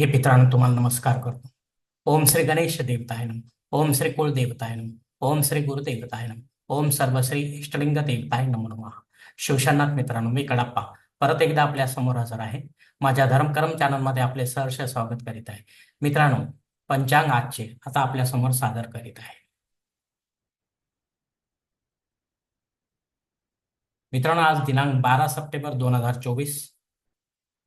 हे मित्रांनो तुम्हाला नमस्कार करतो. ओम श्री गणेश देवताय नम ओम श्री कुळ देवताय नम ओम श्री गुरुदेवताय नम ओम सर्वश्री इष्टलिंग देवताय नमो नमः. शिवशनाथ मित्रांनो मी कडप्पा परत एकदा आपल्यासमोर हजर आहे. माझ्या धर्मकरम चॅनलमध्ये आपले सहर्ष स्वागत करीत आहे. मित्रांनो पंचांग आजचे आता आपल्यासमोर सादर करीत आहे. मित्रांनो आज दिनांक बारा सप्टेंबर दोन हजार चोवीस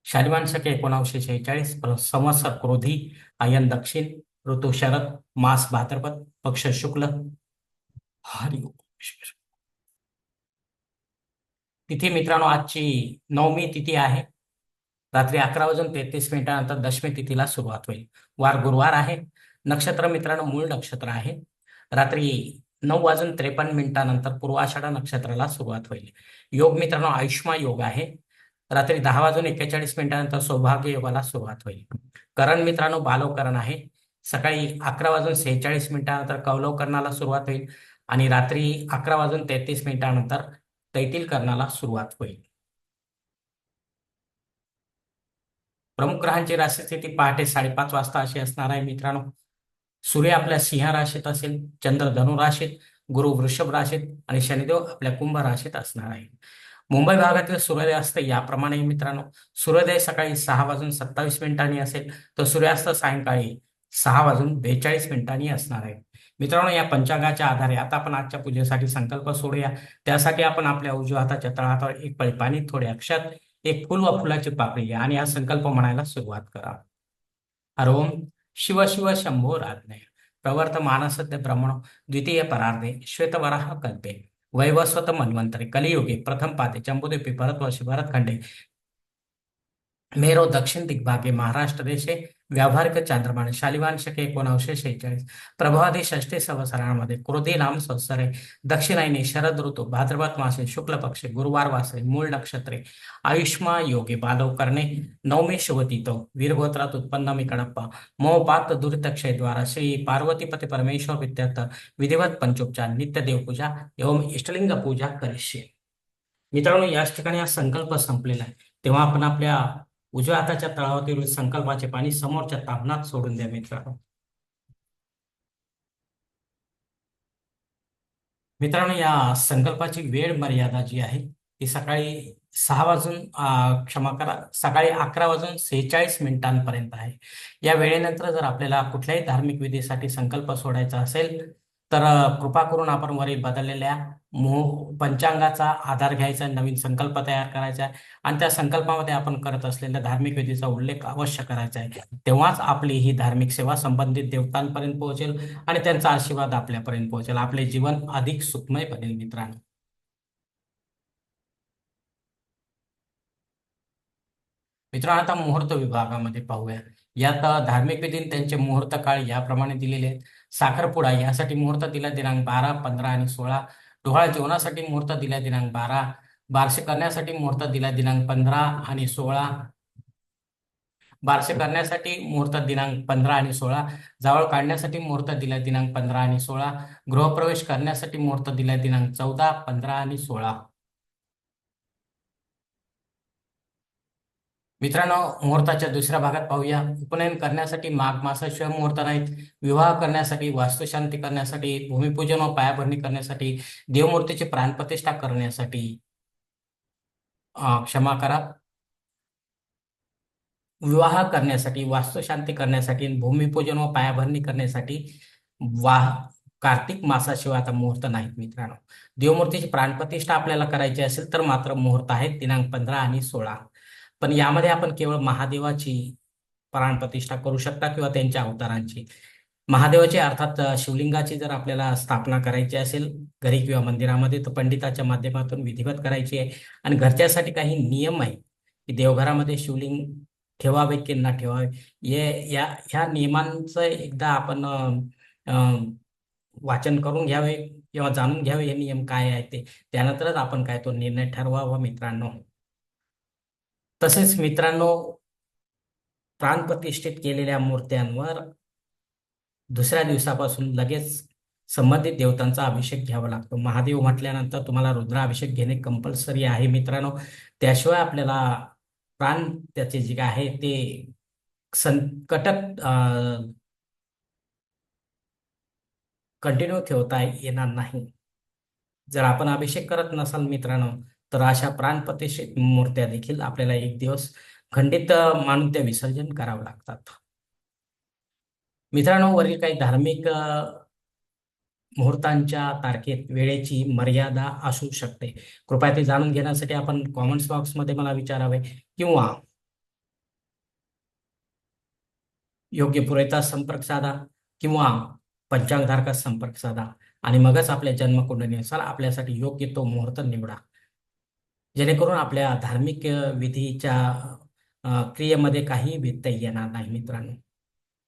शालिवान शके एकोणावीसशे शेहेचाळीस समस क्रोधी आयन दक्षिण ऋतू शरद मास भाद्रपद पक्ष शुक्ल. हरि ओम. तिथी मित्रांनो आजची नवमी तिथी आहे. रात्री अकरा वाजून तेहतीस मिनिटानंतर दशमी तिथीला सुरुवात होईल. वार गुरुवार आहे. नक्षत्र मित्रांनो मूळ नक्षत्र आहे. रात्री नऊ वाजून त्रेपन्न मिनिटानंतर पूर्वाषाढा नक्षत्राला सुरुवात होईल. योग मित्रांनो आयुष्मा योग आहे. रात्री दहा वाजून एक्केचाळीस मिनिटानंतर सौभाग्य योगाला सुरुवात होईल. करण मित्रांनो बालवकरण आहे. सकाळी अकरा वाजून सेहेचाळीस मिनिटानंतर कौलवकरणाला सुरुवात होईल आणि रात्री अकरा वाजून तेहतीस मिनिटानंतर तैतील करणाला सुरुवात होईल. प्रमुख ग्रहांची राशीस्थिती पहाटे साडेपाच वाजता अशी असणार आहे मित्रांनो. सूर्य आपल्या सिंह राशीत असेल चंद्र धनु राशीत गुरु वृषभ राशीत आणि शनिदेव आपल्या कुंभ राशीत असणार आहे. मुंबई भागातील असतं याप्रमाणे मित्रांनो सूर्योदय सकाळी सहा वाजून सत्तावीस मिनिटांनी असेल तर सूर्यास्त सायंकाळी सहा वाजून बेचाळीस मिनिटांनी असणार आहे. मित्रांनो या पंचांगाच्या आधारे आता आपण आजच्या पूजेसाठी संकल्प सोडूया. त्यासाठी आपण आपल्या उजव्या हाताच्या तळहातावर एक पळी पाणी थोडे अक्षत एक फुल व फुलाची पाकळी घ्या आणि हा संकल्प म्हणायला सुरुवात करा. हरोम शिव शिव शंभो राज्ञय प्रवर्त मानसद्य ब्रह्मण द्वितीय परार्धे श्वेतवराह कल्पे. वैवस्वत मन्वंतरे कलियुगे प्रथम पादे जम्बुद्वीपे भरतवर्षे भरतखंडे मेरो दक्षिण दिग्भागे महाराष्ट्र देशे व्यावहारिक चांद्रमान शालिवान शके एकोणावीसशे शेहेचाळीस प्रभावादी षष्टी संवत्सरामध्ये क्रोधी नाम संवत्सरे दक्षिणायने शरद ऋतू भाद्रपद मासे शुक्ल पक्षे गुरुवार वासरे मूळ नक्षत्रे आयुष्मा योगे बालव करणे नवमी शुभतीतो वीरगोत्रात उत्पन्न मी कडप्पा मोपात दुरितक्षयद्वारा श्री पार्वतीपती परमेश्वर विद्यार्थ विधिवत पंचोपचार नित्य देवपूजा एवं इष्टलिंग पूजा करिष्ये. मित्रांनो याच ठिकाणी हा संकल्प संपलेला आहे. तेव्हा आपण आपल्या उजव्या हाताच्या तळावरील संकल्पाचे पाणी समोरच्या तापनात सोडून द्या मित्रांनो. मित्रांनो या संकल्पाची वेळ मर्यादा जी आहे ती सकाळी सहा वाजून क्षमा करा सकाळी अकरा वाजून सेहेचाळीस मिनिटांपर्यंत आहे. या वेळेनंतर जर आपल्याला कुठल्याही धार्मिक विधीसाठी संकल्प सोडायचा असेल तर कृपा करून आपण वरील बदललेल्या मोह पंचांगाचा आधार घ्यायचा नवीन संकल्प तयार करायचा आहे आणि त्या संकल्पामध्ये आपण करत असलेल्या धार्मिक विधीचा उल्लेख अवश्य करायचा आहे. तेव्हाच आपली ही धार्मिक सेवा संबंधित देवतांपर्यंत पोहोचेल आणि त्यांचा आशीर्वाद आपल्यापर्यंत पोहोचेल. आपले जीवन अधिक सुखमय बनेल मित्रांनो. मित्रांनो आता मुहूर्त विभागामध्ये पाहूया. यात धार्मिक विधी त्यांचे मुहूर्त काळ याप्रमाणे दिलेले आहेत. साखरपुडा यासाठी मुहूर्त दिला दिनांक बारा पंधरा आणि सोळा. डोहाळ जेवणासाठी मुहूर्त दिला दिनांक बारा. बारसे करण्यासाठी मुहूर्त दिला दिनांक पंधरा आणि सोळा. बारसे करण्यासाठी मुहूर्त दिनांक पंधरा आणि सोळा. जावळ काढण्यासाठी मुहूर्त दिला दिनांक पंधरा आणि सोळा. गृहप्रवेश करण्यासाठी मुहूर्त दिला दिनांक चौदा पंधरा आणि सोळा. मित्रांनो मुहूर्ताच्या दुसऱ्या भागात पाहूया. उपनयन करण्यासाठी माघ मासाशिवाय मुहूर्त नाहीत. विवाह करण्यासाठी वास्तुशांती करण्यासाठी भूमिपूजन व पायाभरणी करण्यासाठी देवमूर्तीची प्राणप्रतिष्ठा करण्यासाठी. क्षमा करा. विवाह करण्यासाठी वास्तुशांती करण्यासाठी भूमिपूजन व पायाभरणी करण्यासाठी वाह कार्तिक मासाशिवाय आता मुहूर्त नाहीत मित्रांनो. देवमूर्तीची प्राणप्रतिष्ठा आपल्याला करायची असेल तर मात्र मुहूर्त आहेत. दिनांक पंधरा आणि सोळा. पण यामध्ये आपण केवळ महादेवाची प्राणप्रतिष्ठा करू शकता किंवा त्यांच्या अवतारांची. महादेवाची अर्थात शिवलिंगाची जर आपल्याला स्थापना करायची असेल घरी किंवा मंदिरामध्ये तर पंडिताच्या माध्यमातून विधिवत करायची आहे. आणि घरच्यासाठी काही नियम आहे की देवघरामध्ये शिवलिंग ठेवावे की ना ठेवावे. ये या ह्या नियमांचं एकदा आपण वाचन करून घ्यावे किंवा जाणून घ्यावे हे नियम काय आहे ते. त्यानंतरच आपण काय तो निर्णय ठरवावा मित्रांनो. तसेच मित्रांनो प्राणप्रतिष्ठित केलेल्या मूर्त्यांवर दुसऱ्या दिवसापासून लगेच संबंधित देवतांचा अभिषेक घ्यावा लागतो. महादेव म्हटल्यानंतर तुम्हाला रुद्राभिषेक घेणे कंपल्सरी आहे मित्रांनो. त्याशिवाय आपल्याला प्राण त्याचे जे आहे ते संकटक कंटिन्यू ठेवता येणार नाही. जर आपण अभिषेक करत नसाल मित्रांनो तर अशा प्राणप्रतिष्ठित मूर्त्या देखील आपल्याला एक दिवस खंडित मानून त्या विसर्जन करावं लागतात. मित्रांनो वरील काही धार्मिक मुहूर्तांच्या तारखेत वेळेची मर्यादा असू शकते. कृपया ते जाणून घेण्यासाठी आपण कॉमेंट्स बॉक्समध्ये मला विचारावे किंवा योग्य पुरेता संपर्क साधा किंवा पंचांगधारकास संपर्क साधा आणि मगच आपल्या जन्मकुंडलीनुसार आपल्यासाठी योग्य तो मुहूर्त निवडा. जेणेकरून आपल्या धार्मिक विधीच्या क्रियेमध्ये काही व्यत्यय येणार नाही मित्रांनो.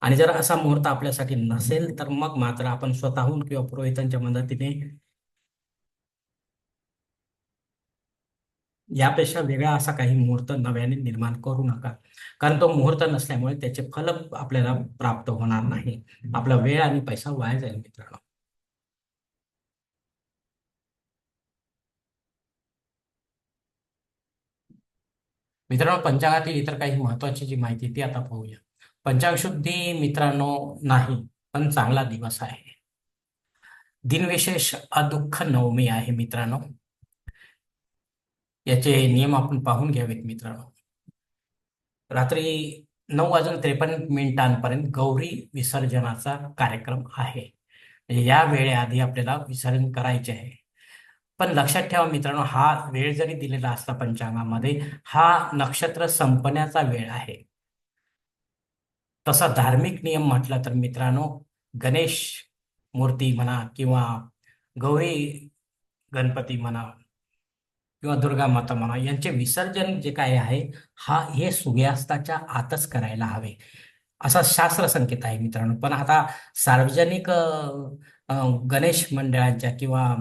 आणि जर असा मुहूर्त आपल्यासाठी नसेल तर मग मात्र आपण स्वतःहून किंवा पुरोहितांच्या मदतीने यापेक्षा वेगळा असा काही मुहूर्त नव्याने निर्माण करू नका. कारण तो मुहूर्त नसल्यामुळे त्याचे फल आपल्याला प्राप्त होणार नाही. आपला वेळ आणि पैसा वाया जाईल मित्रांनो. मित्रांनो पंचांगातील इतर काही महत्वाची जी माहिती ती आता पाहूया. पंचांग शुद्धी मित्रांनो नाही पण चांगला दिवस आहे. दिनविशेष अदुःख नवमी आहे मित्रांनो. याचे नियम आपण पाहून घ्यावेत मित्रांनो. रात्री नऊ वाजून त्रेपन्न मिनिटांपर्यंत गौरी विसर्जनाचा कार्यक्रम आहे. म्हणजे या वेळेआधी आपल्याला विसर्जन करायचे आहे. पण लक्षात ठेवा मित्रांनो हा वेळ जरी दिलेला असला पंचांगामध्ये हा नक्षत्र संपण्याचा वेळ आहे. तसा धार्मिक नियम म्हटला तर मित्रांनो गणेश मूर्ती म्हणा किंवा गौरी गणपती म्हणा किंवा दुर्गा माता म्हणा यांचे विसर्जन जे काय आहे हा हे सूर्यास्ताच्या आतच करायला हवे. असा शास्त्र संकेत आहे मित्रांनो. पण आता सार्वजनिक गणेश मंडळांच्या किंवा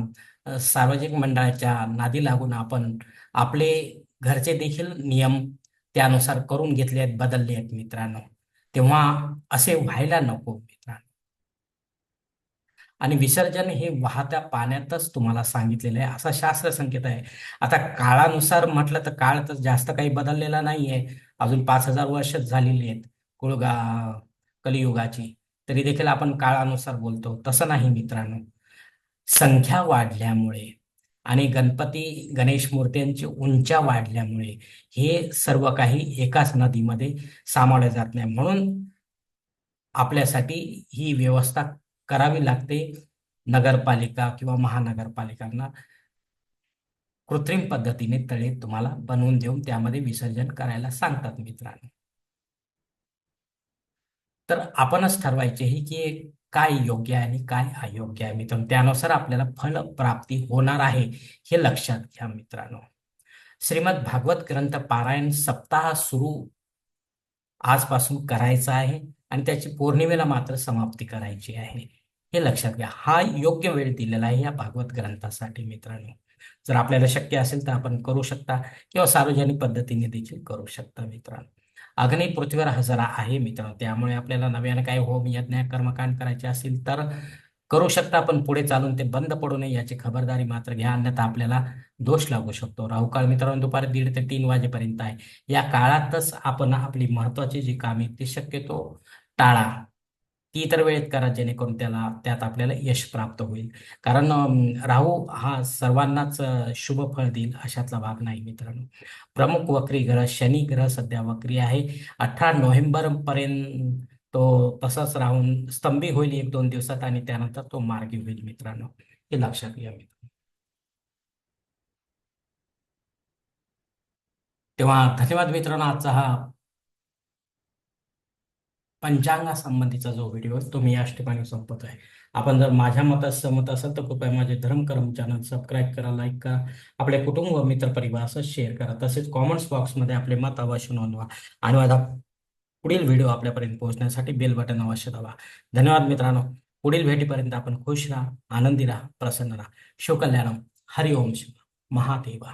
सार्वजनिक मंडळाच्या नादी लागून आपण आपले घरचे देखील नियम त्यानुसार करून घेतले आहेत बदलले आहेत मित्रांनो. तेव्हा असे व्हायला नको मित्रांनो. आणि विसर्जन हे वाहत्या पाण्यातच तुम्हाला सांगितलेलं आहे. असा शास्त्र संकेत आहे. आता काळानुसार म्हटलं तर काळ तर जास्त काही बदललेला नाही आहे अजून पाच हजार वर्षच झालेली आहेत कुळगा कलियुगाची. तरी देखील आपण काळानुसार बोलतो. तसं नाही मित्रांनो. संख्या वाढल्यामुळे आणि गणपती गणेश मूर्त्यांची उंच्या वाढल्यामुळे हे सर्व काही एकाच नदीमध्ये सामावले जात नाही. म्हणून आपल्यासाठी ही व्यवस्था करावी लागते. नगरपालिका किंवा महानगरपालिकांना कृत्रिम पद्धतीने तळे तुम्हाला बनवून देऊन त्यामध्ये विसर्जन करायला सांगतात मित्रांनो. तर आपणच ठरवायचे ही की काय योग्य आहे आणि काय अयोग्य आहे मित्रांनो? त्यानुसार आपल्याला फल प्राप्ती होणार आहे हे लक्षात घ्या मित्रांनो. श्रीमद भागवत ग्रंथ पारायण सप्ताह सुरू आजपासून करायचा आहे आणि त्याची पौर्णिमेला मात्र समाप्ती करायची आहे. हे लक्षात घ्या. हा योग्य वेळ दिलेला आहे या भागवत ग्रंथासाठी मित्रांनो. जर आपल्याला शक्य असेल तर आपण करू शकता किंवा सार्वजनिक पद्धतीने देखील करू शकता मित्रांनो. अग्नी पृथ्वीवर हजरा आहे मित्रांनो. त्यामुळे आपल्याला नव्याने काही होम यज्ञ कर्मकांड करायचे असेल तर करू शकता पण पुढे चालून ते बंद पडू नये याची खबरदारी मात्र घ्या अन्यथा आपल्याला दोष लागू शकतो. राहुकाळ मित्रांनो दुपारी दीड ते तीन वाजेपर्यंत आहे. या काळातच आपण आपली महत्वाची जी कामे ती शक्यतो टाळा. ती इतर वेळेत करा जेणेकरून त्याला त्यात आपल्याला यश प्राप्त होईल. कारण राहू हा सर्वांनाच शुभ फळ देईल अशातला भाग नाही मित्रांनो. प्रमुख वक्री ग्रह शनी ग्रह सध्या वक्री आहे. अठरा नोव्हेंबर पर्यंत तो तसाच राहून स्तंभी होईल एक दोन दिवसात आणि त्यानंतर तो मार्गी होईल मित्रांनो. हे लक्षात घ्या मित्रांनो. तेव्हा धन्यवाद मित्रांनो. आजचा हा पंचांगासंबंधीचा जो व्हिडिओ तो मी याच ठिकाणी संपत आहे आपण जर माझ्या मतात सहमत असाल तर कृपया माझे धर्मकर्म चॅनल सबस्क्राईब करा लाईक करा. आपले कुटुंब व मित्र परिवार शेअर करा. तसेच कॉमेंट्स बॉक्समध्ये आपले मत अवश्य नोंदवा. आणि माझा पुढील व्हिडिओ आपल्यापर्यंत पोहोचण्यासाठी बेल बटन अवश्य दाबा. धन्यवाद मित्रांनो. पुढील भेटीपर्यंत आपण खुश राहा आनंदी राहा प्रसन्न राहा. शिवकल्याणम हरिओम शिव महादेवा.